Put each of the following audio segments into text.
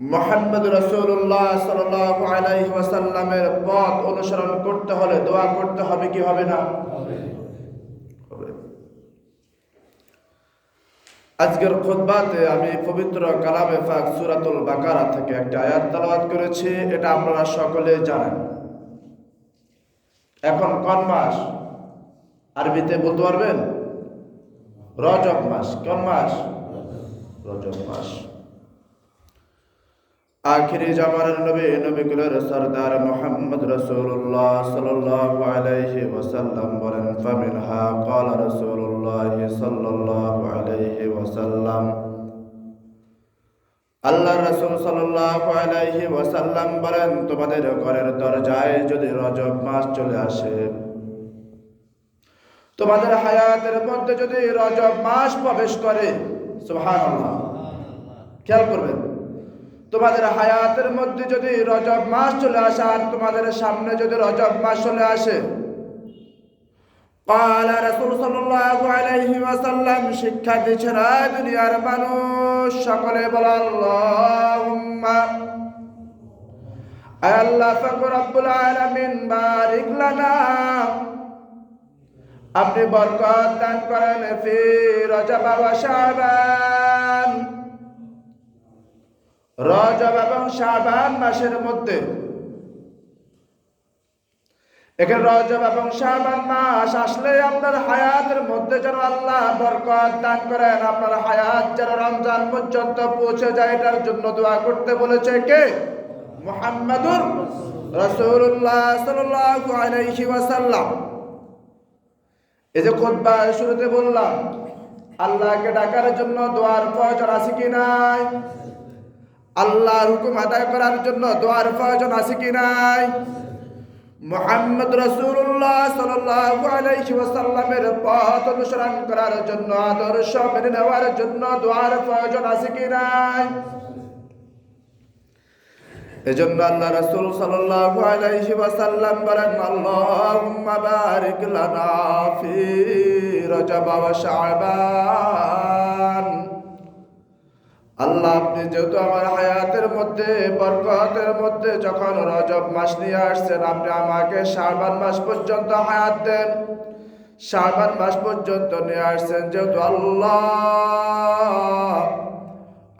মোহাম্মদ রসুল্লাহ ওয়াসাল্লামের পথ অনুসরণ করতে হলে দোয়া করতে হবে কি হবে না। আজকের খুতবাতে আমি পবিত্র কালামে ফাক সুরাতুল বাকারা থেকে একটা আয়াত তালাবাত করেছি এটা আপনারা সকলে জানেন। এখন কোন মাস? আরবিতে বলতে পারবেন? রজব মাস। কোন মাস? রজব মাস। আখিরি জামানের নবী নবীগুলোর সরদার মোহাম্মদ রসুল্লাহ সাল্লাল্লাহু আলাইহি ওয়াসাল্লাম বলেন, ফামিনহা ক্বালা রাসূলুল্লাহ সাল্লাল্লাহু আলাইহি ওয়াসাল্লাম। আল্লাহ রাসূল সাল্লাল্লাহু আলাইহি ওয়াসাল্লাম বলেন, তোমাদের ঘরের দরজায় যদি রজব মাস চলে আসে, তোমাদের হায়াতের মধ্যে যদি রজব মাস প্রবেশ করে, সুবহানাল্লাহ। খেয়াল করবেন তোমাদের হায়াতের মধ্যে যদি রজব মাস চলে আসে আর তোমাদের সামনে যদি রজব মাস চলে আসে قال রাসূল সাল্লাল্লাহু আলাইহি ওয়াসাল্লাম শিক্ষা দিচ্ছেন আয় দুনিয়ার মানুষ সকলে বলে আল্লাহুম্মা আয় আল্লাহ ফাকুর রব্বুল আলামিন বারিক লানা আপনি বরকত দান করেন ফি রজব ওয়া শাবান রজব এবং শাবান মাসের মধ্যে। এখানে রজব এবং শাবান মাস আসলে আপনার হায়াতের মধ্যে যেন আল্লাহ বরকত দান করেন, আপনার হায়াত যেন রমজান পর্যন্ত পৌঁছে যায়, এটার জন্য দোয়া করতে বলেছে কে? মোহাম্মদুর রাসূলুল্লাহ সাল্লাল্লাহু ওয়াসাল্লাম। এই যে খুতবা শুরুতে বললাম, আল্লাহকে ডাকার জন্য দোয়ার প্রয়োজন আছে কি নাই? আল্লাহর হুকুম আদায় করার জন্য দোয়ার প্রয়োজন আছে কি নাই? মোহাম্মদ রসুল্লাহ সাল্লাল্লাহু আলাইহি ওয়াসাল্লামের পথ অনুসরণ করার জন্য, আদর্শ মেনে নেওয়ার জন্য দোয়ার প্রয়োজন আছে কি নাই? এজন্য আল্লাহ রাসূল সাল্লাল্লাহু আলাইহি ওয়াসাল্লাম বলেন, আল্লাহুম্মা বারিক লানা ফি রজব ওয়া শাবান। আল্লাহ, আপনি যেহেতু আমার হায়াতের মধ্যে, বরকতের মধ্যে যখন রজব মাস নিয়ে আসছেন, আপনি আমাকে শাবান মাস পর্যন্ত হায়াত দেন। শাবান মাস পর্যন্ত নিয়ে আসছেন যেহেতু আল্লাহ।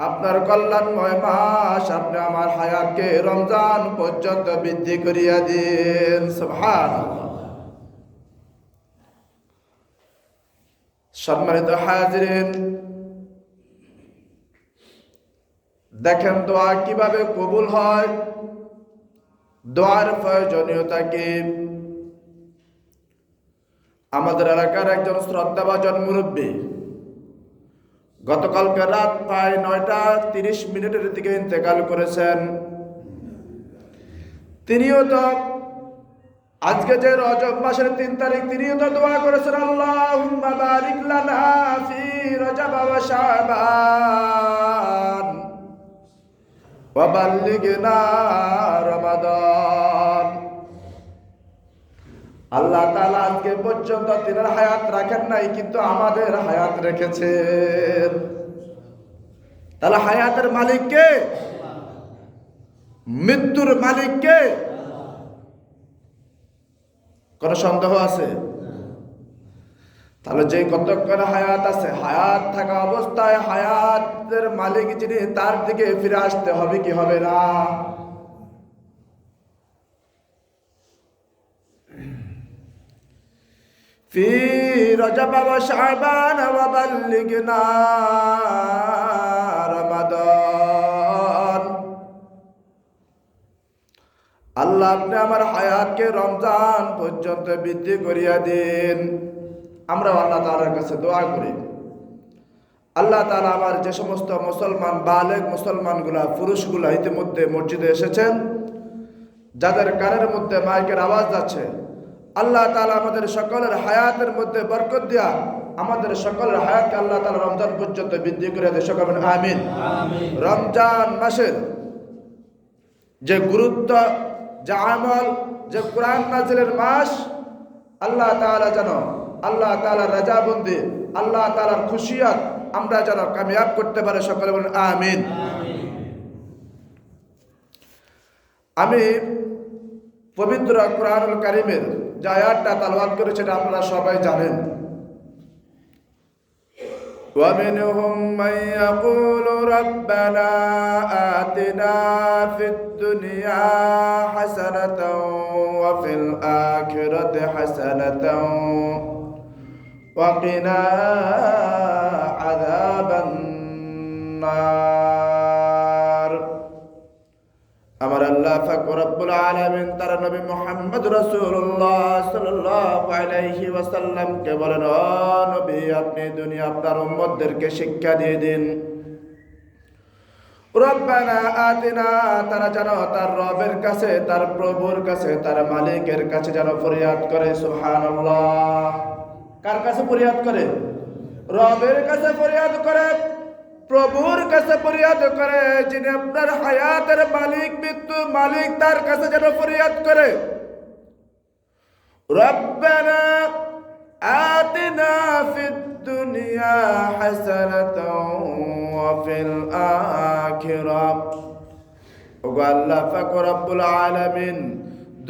আপনার কল্যাণময় মাস, আপনি আমার হায়াতকে রমজান পর্যন্ত বৃদ্ধি করিয়া দিন। সুবহান সম্মানিত হাজিরিন দেখেন দোয়া কীভাবে কবুল হয়। দোয়ার প্রয়োজনীয়তা কি? আমাদের এলাকার একজন শ্রদ্ধাভাজন মুরব্বী, গতকালকে রাত প্রায় নয়টা তিরিশ মিনিটের দিকে ইন্তেকাল করেছেন। তিনিও তো আজকে যে রজব মাসের তিন তারিখ, তিনিও তো দোয়া করেছেন আল্লাহ বারিক লানা ফি রজব আল্লাহ তাআলা আজকে পর্যন্ত তিনার হায়াত রাখেন নাই, কিন্তু আমাদের হায়াত রেখেছেন। তাহলে হায়াতের মালিক কে? মৃত্যুর মালিক কে? কোন সন্দেহ আছে? তাহলে যে কতক্ষণ হায়াত আছে হায়াত থাকা অবস্থায় হায়াতের মালিক যিনি তার দিকে ফিরে আসতে হবে কি হবে না في رجب وشعبان وبلغنا رمضان আল্লাহ আপনি আমার হায়াতকে রমজান পর্যন্ত বৃদ্ধি করিয়া দিন আমরা আল্লাহ তাআলার কাছে দোয়া করি। আল্লাহ তালা আমার যে সমস্ত মুসলমান বালেক মুসলমানগুলা পুরুষগুলা ইতিমধ্যে মসজিদে এসেছেন যাদের কানের মধ্যে মাইকের আওয়াজ যাচ্ছে আল্লাহ তালা আমাদের সকলের হায়াতের মধ্যে বরকত দিয়া আমাদের সকলের হায়াতকে আল্লাহ তালা রমজান পর্যন্ত বৃদ্ধি করে দেয় সকল আমিন। রমজান মাসের যে গুরুত্ব যে আমল যে কোরআন নাজিলের মাস আল্লাহ তাআলা যেন আল্লাহ তাআলার রাজাবন্দি আল্লাহ তাআলার খুশিয়াত আমরা যেন কামিয়াব করতে পারে সকলে বলেন আমিন আমি পবিত্র কোরআনুল কারিমের যে আয়াতটা তালওয়াত করেছে এটা আপনারা সবাই জানেন ومنهم من يقول ربنا آتنا في الدنيا حسنة وفي الآخرة حسنة وقنا عذاب النار আমার আল্লাহ ফাকর রব্বুল আলামিন তার নবী মুহাম্মদ রাসূলুল্লাহ সাল্লাল্লাহু আলাইহি ওয়াসাল্লামকে বলেন ও নবী আপনি দুনিয়া আপনার উম্মতদেরকে শিক্ষা দিয়ে দিন রব্বানা আতিনা তারা যেন তার রবের কাছে তার প্রভুর কাছে তার মালিকের কাছে যেন ফরিয়াদ করে সুবহানাল্লাহ কার কাছে ফরিয়াদ করে? রবের কাছে ফরিয়াদ করে, প্রভুর কাছে ফরিয়াদ করে, যিনি আপনার হায়াতের মালিক, মৃত্যুর মালিক, তার কাছে যেন ফরিয়াদ করে। ফিদ দুনিয়া হাসানাতাও ওয়া ফিল আখিরাহ ওগো আল্লাহ পাক রব্বুল আলামিন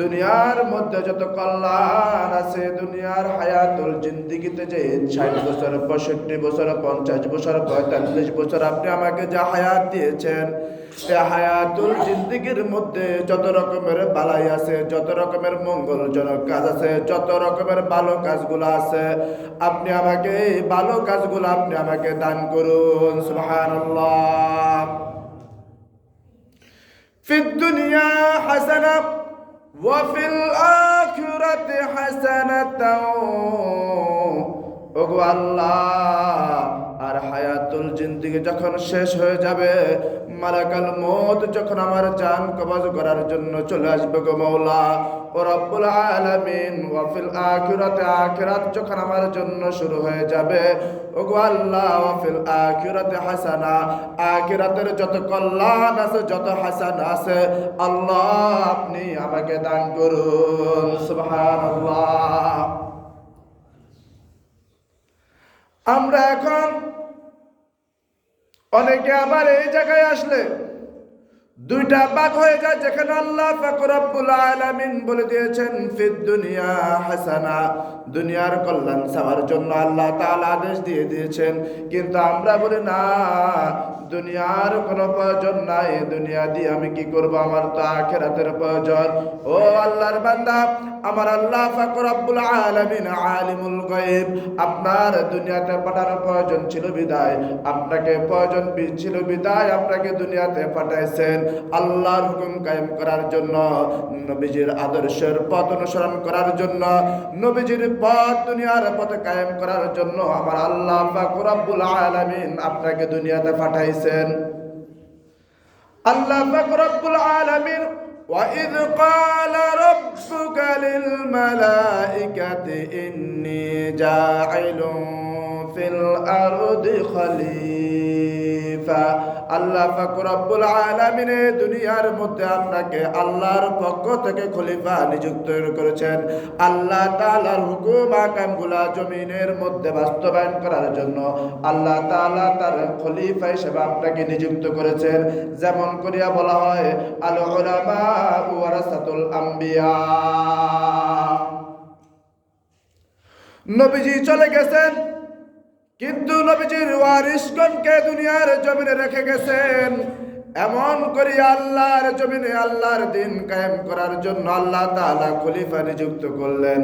দুনিয়ার মধ্যে যত কল্যাণ আছে, দুনিয়ার হায়াতুল জিন্দিগিতে যে ষাট বছর, পঁয়ষট্টি বছর, পঞ্চাশ বছর, পঁয়তাল্লিশ বছর আপনি আমাকে যা হায়াত দিয়েছেন, সে হায়াতুল জিন্দিগির মধ্যে যত রকমের বালাই আছে, যত রকমের মঙ্গলজনক কাজ আছে, যত রকমের ভালো কাজগুলো আছে, আপনি আমাকে এই ভালো কাজগুলো আপনি আমাকে দান করুন, সুবহানাল্লাহ। ফিদ দুনিয়া হাসানা وفي الآخرة حسنة ওগো আল্লাহ আর হায়াতুল জিন্দিগি যখন শেষ হয়ে যাবে, মালাকাল মত যখন আমার জান কবজ করার জন্য চলে আসবে গো মৌলা ও রব্বুল আলামিন, ওয়া ফিল আখিরাতে, আখিরাত যখন আমার জন্য শুরু হয়ে যাবে, ওগো আল্লাহ, ওয়া ফিল আখিরাতে হাসানা, আখিরাতের যত কল্যাণ আছে, যত হাসানা আছে, আল্লাহ আপনি আমাকে দান করুন, সুবহানাল্লাহ। আমরা এখন অনেকে আবার এই জায়গায় আসলে দুইটা ভাগ হয়ে যায় যেখানে আল্লাহ ফাকরাবুল আলামিন বলে দিয়েছেন, ফিদ দুনিয়া হাসানা। দুনিয়ার কল্যাণ চাওয়ার জন্য আল্লাহ তাআলা আদেশ দিয়ে দিয়েছেন। কিন্তু আমরা বলি, না, দুনিয়ার কোনো প্রয়োজন নাই। দুনিয়া দিয়ে আমি কি করব? আমার তো আখেরাতের প্রয়োজন। ও আল্লাহর বান্দা, আমার আল্লাহ ফাকরাবুল আলামিন আলিমুল গায়ব। আপনার দুনিয়াতে পাঠানোর প্রয়োজন ছিল বিদায়। আপনাকে প্রয়োজন ছিল বিদায়, আপনাকে দুনিয়াতে পাঠাইছেন। আল্লাহর হুকুম কায়েম করার জন্য, নবীজির আদর্শের পথ অনুসরণ করার জন্য, নবীজির পথ দুনিয়ার পথে কায়েম করার জন্য আমার আল্লাহ ফাকরাবুল আলামিন আপনাকে দুনিয়াতে পাঠাইছেন আল্লাহ পাক রব্বুল আলামিন وإذ قال ربك للملائكة إني جاعل في الأرض আল্লাহ পাক রব্বুল দুনিয়ার মধ্যে আপনাকে আল্লাহর পক্ষ থেকে খলিফা নিযুক্ত করেছেন। আল্লাহ তাআলার হুকুম আকামগুলা জমিনের মধ্যে বাস্তবায়ন করার জন্য আল্লাহ তাআলা তার খলিফা হিসেবে আপনাকে নিযুক্ত করেছেন। যেমন করিয়া বলা হয় আল ওয়ারাসাতুল আম্বিয়া। নবীজি চলে গেছেন। কিন্তু নবীজির ওয়ারিসগণকে দুনিয়ার জমিনে রেখে গেছেন। এমন করি আল্লাহর জমিনে আল্লাহর দিন কায়েম করার জন্য আল্লাহ তাআলা খলিফা নিযুক্ত করলেন।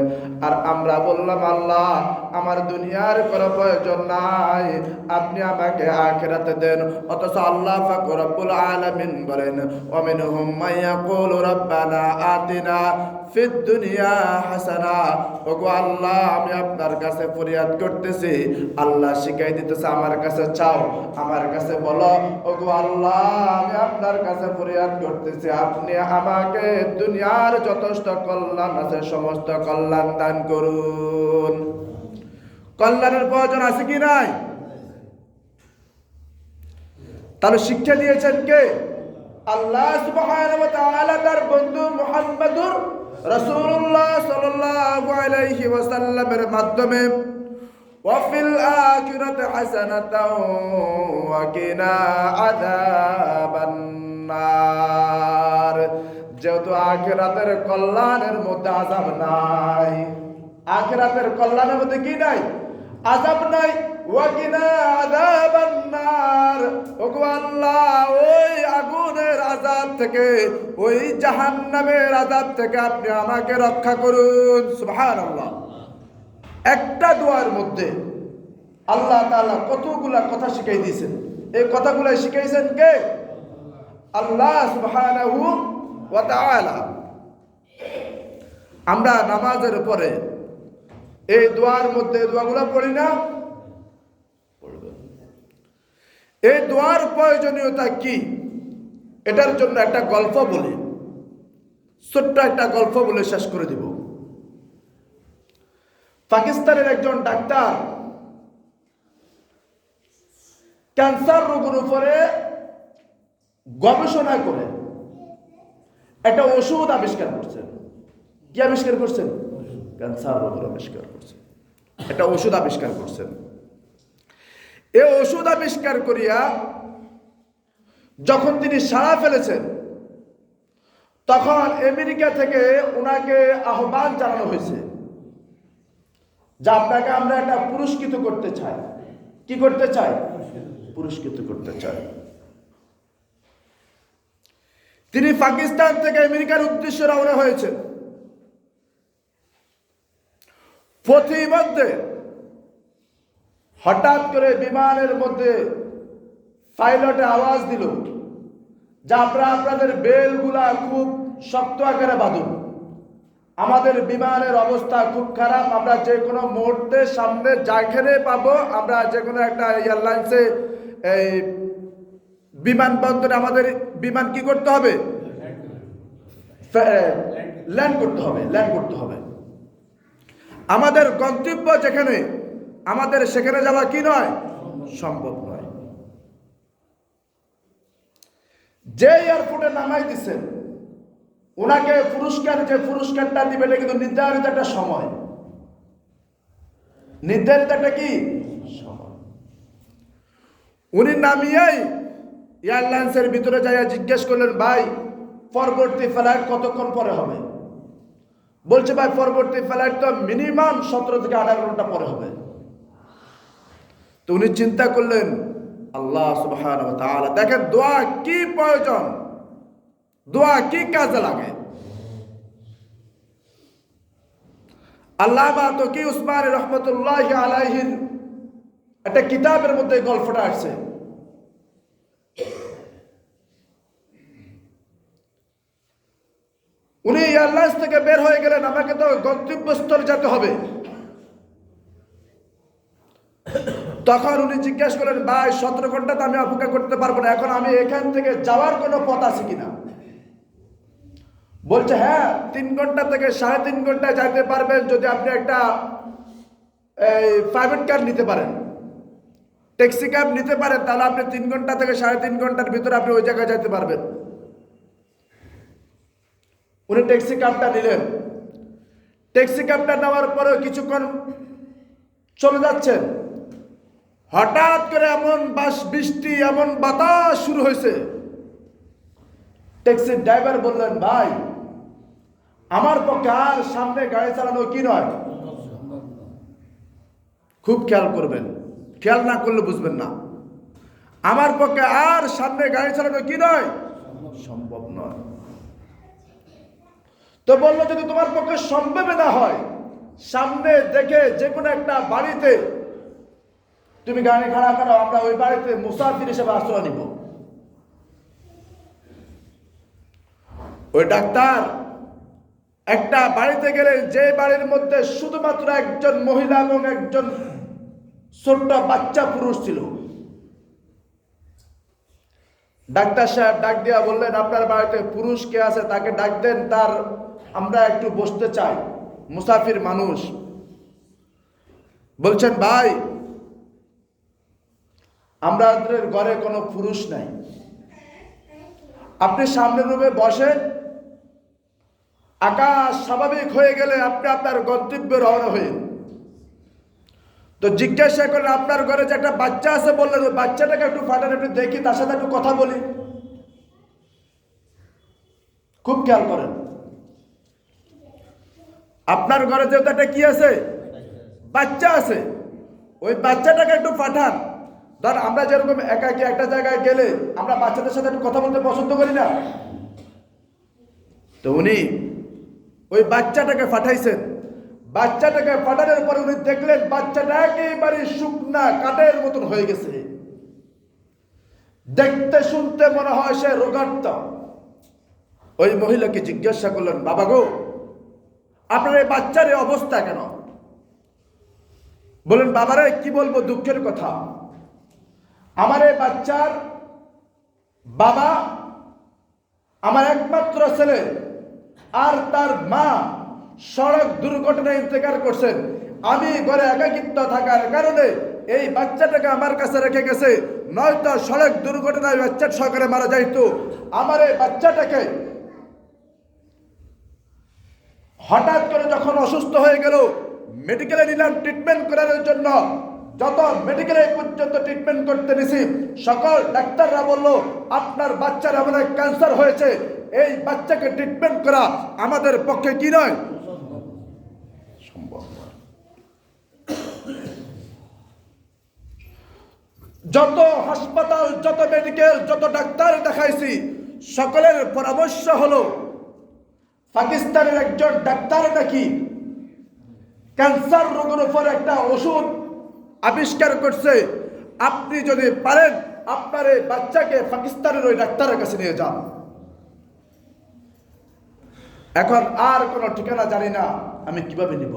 আর আমরা বললাম, আল্লাহ, আমার দুনিয়ার কোনো প্রয়োজন নাই। আপনি আমাকে আখিরাতে দেন। অথচ আল্লাহ পাক রব্বুল আলামিন বলেন ওমিনহুম মাইয়াকুলু রাব্বানা আতিনা ফিদ দুনিয়া হাসানা। ওগো আল্লাহ, আমি আপনার কাছে ফরিয়াদ করতেছি। আল্লাহ শিখাই দিতেছে, আমার কাছে চাও, আমার কাছে বলো। ওগো আল্লাহ, আমি আপনার কাছে ফরিয়াদ করতেছি। আপনি আমাকে দুনিয়ার যথেষ্ট কল্যাণ আছে, সমস্ত কল্যাণ দান করুন। কল্যাণের প্রয়োজন আছে কি নাই? তাহলে শিক্ষা দিয়েছেন কে? আল্লাহ সুবহানাহু ওয়া তাআলা তার বন্ধু মুহাম্মাদুর রসুল্লাহ সাল্লাল্লাহু আলাইহি ওয়াসাল্লামের মাধ্যমে ওয়াফিল আখিরাতে হাসানাতাও ওয়া কিনা আযাবান যেহেতু আখিরাতের কল্যাণের মধ্যে আযাব নাই, আখিরাতের কল্যাণের মধ্যে কি নাই? আযাব নাই। ওয়াকিনা আল্লাহ, ওই আগুনের থেকে, ওই জাহান্নামের থেকে আপনি আমাকে রক্ষা করুন। একটা দোয়ার মধ্যে আল্লাহ কতগুলা কথা শিখাই দিয়েছেন। এই কথাগুলো শিখাইছেন কে? আল্লাহ সুবহানাহু আমরা নামাজের পরে এই দোয়ার মধ্যে দোয়াগুলো পড়ি না। এই দোয়ার প্রয়োজনীয়তা কি? এটার জন্য একটা গল্প বলি। ছোট্ট একটা গল্প বলে শেষ করে দিব। পাকিস্তানের একজন ডাক্তার ক্যান্সার রোগের উপরে গবেষণা করে একটা ওষুধ আবিষ্কার করছেন। কি আবিষ্কার করছেন? ক্যান্সার রোগের আবিষ্কার করছেন। একটা ওষুধ আবিষ্কার করছেন। এই ওষুধ আবিষ্কার করিয়া যখন তিনি সাড়া ফেলেছেন, তখন আমেরিকা থেকে ওনাকে আহ্বান জানানো হয়েছে যে আপনাকে আমরা একটা পুরস্কৃত করতে চাই। কি করতে চাই? পুরস্কৃত করতে চাই। তিনি পাকিস্তান থেকে আমেরিকার উদ্দেশ্যে রওনা হয়েছেন। পথিমধ্যে হঠাৎ করে বিমানের মধ্যে পাইলটে আওয়াজ দিল, যে আপনারা আপনাদের বেলগুলা খুব শক্ত আকারে বাঁধুন। আমাদের বিমানের অবস্থা খুব খারাপ, আমরা যে কোনো মুহূর্তে সামনে যেখানে পাবো, আমরা যে কোনো একটা এয়ারলাইন্সে এই বিমানবন্দরে আমাদের বিমান কি করতে হবে? ল্যান্ড করতে হবে, ল্যান্ড করতে হবে। আমাদের গন্তব্য যেখানে আমাদের সেখানে যাওয়া কি নয়? সম্ভব নয়। যে এয়ারপোর্টে নামাই দিচ্ছেন ওনাকে পুরস্কার, যে পুরস্কারটা দিবে এটা কিন্তু নির্ধারিত একটা সময়। নির্ধারিত একটা কি? সময়। উনি নামিয়েই এয়ারলাইন্সের ভিতরে যাইয়া জিজ্ঞেস করলেন, ভাই, পরবর্তী ফ্লাইট কতক্ষণ পরে হবে? বলছে, ভাই, পরবর্তী ফ্লাইট তো মিনিমাম সতেরো থেকে আঠারো ঘণ্টা পরে হবে। তো উনি চিন্তা করলেন, আল্লাহ সুবহান দেখেন দোয়া কি প্রয়োজন? দোয়া কি কাজে লাগে? আল্লাহ তো কি উসমান রহমতুল্লাহ আলাইহির একটা কিতাবের মধ্যে গল্পটা আসছে। উনি এয়ারলাইন্স থেকে বের হয়ে গেলেন, আমাকে তো গন্তব্যস্থলে যেতে হবে। তখন উনি জিজ্ঞেস করলেন, ভাই, সতেরো ঘণ্টা তো আমি অপেক্ষা করতে পারব না, এখন আমি এখান থেকে যাওয়ার কোনো পথ আছে কিনা? বলছে হ্যাঁ তিন ঘণ্টা থেকে সাড়ে তিন ঘন্টায় যাইতে পারবেন যদি আপনি একটা প্রাইভেট কার নিতে পারেন। ট্যাক্সি ক্যাব নিতে পারেন, তাহলে আপনি তিন ঘণ্টা থেকে সাড়ে তিন ঘণ্টার ভিতরে আপনি ওই জায়গায় যেতে পারবেন। উনি ট্যাক্সি ক্যাবটা নিলেন। ট্যাক্সি ক্যাবটা নেওয়ার পরেও কিছুক্ষণ চলে যাচ্ছেন। হঠাৎ করে এমন বাস, বৃষ্টি, এমন বাতাস শুরু হয়েছে। ট্যাক্সির ড্রাইভার বললেন, ভাই, আমার পক্ষে আর সামনে গাড়ি চালানো কি নয়? খুব খেয়াল করবেন। খেয়াল না করলে বুঝবেন না। আমার পক্ষে আর সামনে গাড়ি চালানো কি নয়? সম্ভব নয়। তো বলল, যদি তোমার পক্ষে সম্ভব না হয়, সামনে দেখে যে কোনো একটা বাড়িতে তুমি গাড়ি খাড়া করো, আমরা ওই বাড়িতে মুসাফির হিসেবে আশ্রয় নিব। ওই ডাক্তার, একটা বাড়িতে গেলেন যে বাড়ির মধ্যে শুধুমাত্র একজন মহিলা এবং একজন ছোট্ট বাচ্চা পুরুষ ছিল। ডাক্তার সাহেব ডাক দিয়া বললেন, আপনার বাড়িতে পুরুষ কে আছে? তাকে ডাক দেন, তার আমরা একটু বসতে চাই। মুসাফির মানুষ বলছেন, ভাই আমাদের ঘরে কোনো পুরুষ নাই। আপনি সামনের রুমে বসেন, আকাশ স্বাভাবিক হয়ে গেলে আপনি আপনার গন্তব্যে রওনা হয়ে তো জিজ্ঞাসা করেন, আপনার ঘরে যে একটা বাচ্চা আছে? বললেন, ওই বাচ্চাটাকে একটু ফাটান, একটু দেখি, তার সাথে একটু কথা বলি। খুব খেয়াল করেন। আপনার ঘরে যেহেতু একটা কি আছে? বাচ্চা আছে। ওই বাচ্চাটাকে একটু পাঠান ধর আমরা যেরকম একা একাকি একটা জায়গায় গেলে আমরা বাচ্চাদের সাথে একটু কথা বলতে পছন্দ করি না। তো উনি ওই বাচ্চাটাকে পাঠাইছেন। বাচ্চাটাকে পাঠানোর পরে উনি দেখলেন বাচ্চাটা একেবারে শুকনা কাঠের মতন হয়ে গেছে। দেখতে শুনতে মনে হয় সে রোগার্ত ওই মহিলাকে জিজ্ঞাসা করলেন, বাবা গো, আপনার এই বাচ্চার অবস্থা কেন? বলেন বাবারে, কি বলব, দুঃখের কথা। আমার এই বাচ্চার বাবা আমার একমাত্র ছেলে আর তার মা সড়ক দুর্ঘটনায় ইন্তেকার করছেন। আমি ঘরে একাকিত্ব থাকার কারণে এই বাচ্চাটাকে আমার কাছে রেখে গেছে। নয়তো সড়ক দুর্ঘটনায় বাচ্চার সহকারে মারা যাইতো। আমার এই বাচ্চাটাকে হঠাৎ করে যখন অসুস্থ হয়ে গেল মেডিকেলে নিলাম ট্রিটমেন্ট করানোর জন্য যত মেডিকেলে পর্যন্ত ট্রিটমেন্ট করতে নিছি সকল ডাক্তাররা বলল আপনার বাচ্চার এমন ক্যান্সার হয়েছে এই বাচ্চাকে ট্রিটমেন্ট করা আমাদের পক্ষে কি নয়? সম্ভব যত হাসপাতাল যত মেডিকেল যত ডাক্তার দেখাইছি সকলের পরামর্শ হলো পাকিস্তানের একজন ডাক্তার নাকি ক্যান্সার রোগের উপর একটা ওষুধ আবিষ্কার করছে। আপনি যদি পারেন, আপনার এই বাচ্চাকে পাকিস্তানের ওই ডাক্তারের কাছে নিয়ে যান। এখন আর কোনো ঠিকানা জানি না, আমি কীভাবে নিব?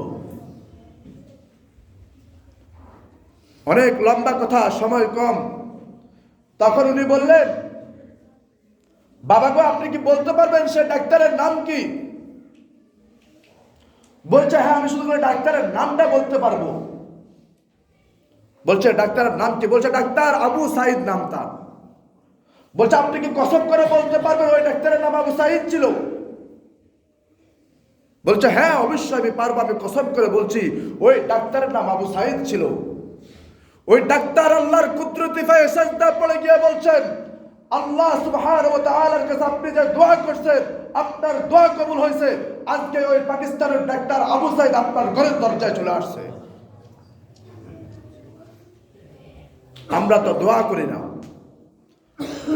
অনেক লম্বা কথা, সময় কম। তখন উনি বললেন, বাবা গো, আপনি কি বলতে পারবেন সে ডাক্তারের নাম কি? বলছে হ্যাঁ আমি শুধু ডাক্তারের নামটা বলতে পারব। বলছে ডাক্তারের নাম কি? বলছে, ডাক্তার আবু সাইদ নাম তার। বলছে, আপনি কি কসম করে বলতে পারবেন ওই ডাক্তারের নাম আবু সাইদ ছিল? বলছে হ্যাঁ অবশ্যই আমি পারব, আমি কসম করে বলছি, ওই ডাক্তারের নাম আবু সাইদ ছিল। ওই ডাক্তার আল্লাহর কুদরতি পড়ে গিয়ে বলছেন, আল্লাহ সুবহানাহু ওয়া তাআলার কাছে আপনি যে দোয়া করছেন, আপনার দোয়া কবুল হয়েছে। আজকে ওই পাকিস্তানের ডাক্তার আবু সাইদ আপনার ঘরের দরজায় চলে আসছে। আমরা তো দোয়া করি না।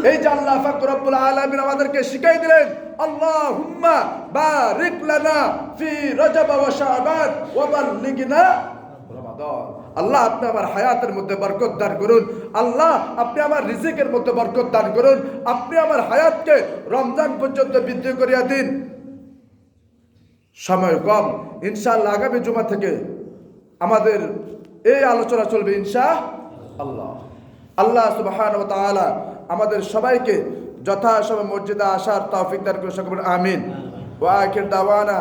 এই যে আল্লাহ ফাকর রব্বুল আলামিন আমাদেরকে শিখাই দিলেন, আল্লাহুম্মা বারিক লানা ফি রজব ওয়া শাবান ওয়া বাল্লিগনা রমাদান। আল্লাহ আপনি আমার হায়াতের মধ্যে বরকত দান করুন। আল্লাহ আপনি আমার রিজিকের মধ্যে বরকত দান করুন। আপনি আমার হায়াতকে রমজান পর্যন্ত বৃদ্ধি করিয়া দিন। সময় কম। ইনশাআল্লাহ আগামী জুমা থেকে আমাদের এই আলোচনা চলবে ইনশা আল্লাহ। আল্লাহ সুবহান ও তাআলা আমাদের সবাইকে যথাসময় মসজিদে আসার তৌফিক করে সকল আমিন। ওয়া আখির দাওয়ানা